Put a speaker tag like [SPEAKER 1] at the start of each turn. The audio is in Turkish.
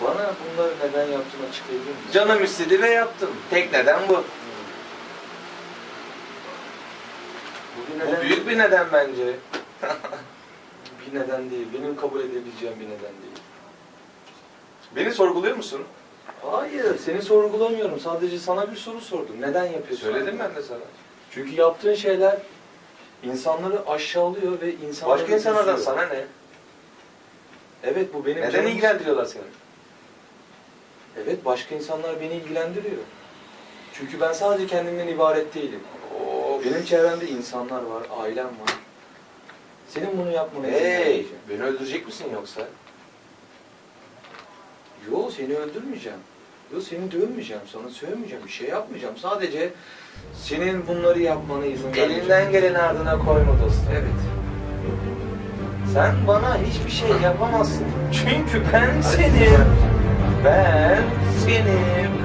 [SPEAKER 1] Bana bunları neden yaptığını açıklayabilir misin?
[SPEAKER 2] Canım istedi ve yaptım. Tek neden bu.
[SPEAKER 1] Bu bir
[SPEAKER 2] Bu
[SPEAKER 1] neden,
[SPEAKER 2] büyük bir neden bence.
[SPEAKER 1] bir neden değil. Benim kabul edebileceğim bir neden değil.
[SPEAKER 2] Beni sorguluyor musun?
[SPEAKER 1] Hayır, seni sorgulamıyorum. Sadece sana bir soru sordum. Neden yapıyorsun?
[SPEAKER 2] Söyledim ben de sana.
[SPEAKER 1] Çünkü yaptığın şeyler insanları aşağılıyor ve insanları
[SPEAKER 2] Başka insanlardan
[SPEAKER 1] üzüyor.
[SPEAKER 2] sana ne?
[SPEAKER 1] Evet bu benim
[SPEAKER 2] Neden ilgilendiriyorlar seni?
[SPEAKER 1] Evet başka insanlar beni ilgilendiriyor. Çünkü ben sadece kendimden ibaret değilim.
[SPEAKER 2] Of.
[SPEAKER 1] Benim çevremde insanlar var, ailem var. Senin bunu yapmanı
[SPEAKER 2] Hey, beni öldürecek misin yoksa?
[SPEAKER 1] Yo seni öldürmeyeceğim. Yo seni dövmeyeceğim, sana sövmeyeceğim, bir şey yapmayacağım. Sadece senin bunları yapmana izin vermeyeceğim.
[SPEAKER 2] Elinden geleni ardına koyma dostum.
[SPEAKER 1] Evet.
[SPEAKER 2] Sen bana hiçbir şey yapamazsın. Çünkü ben senim. Ben senim.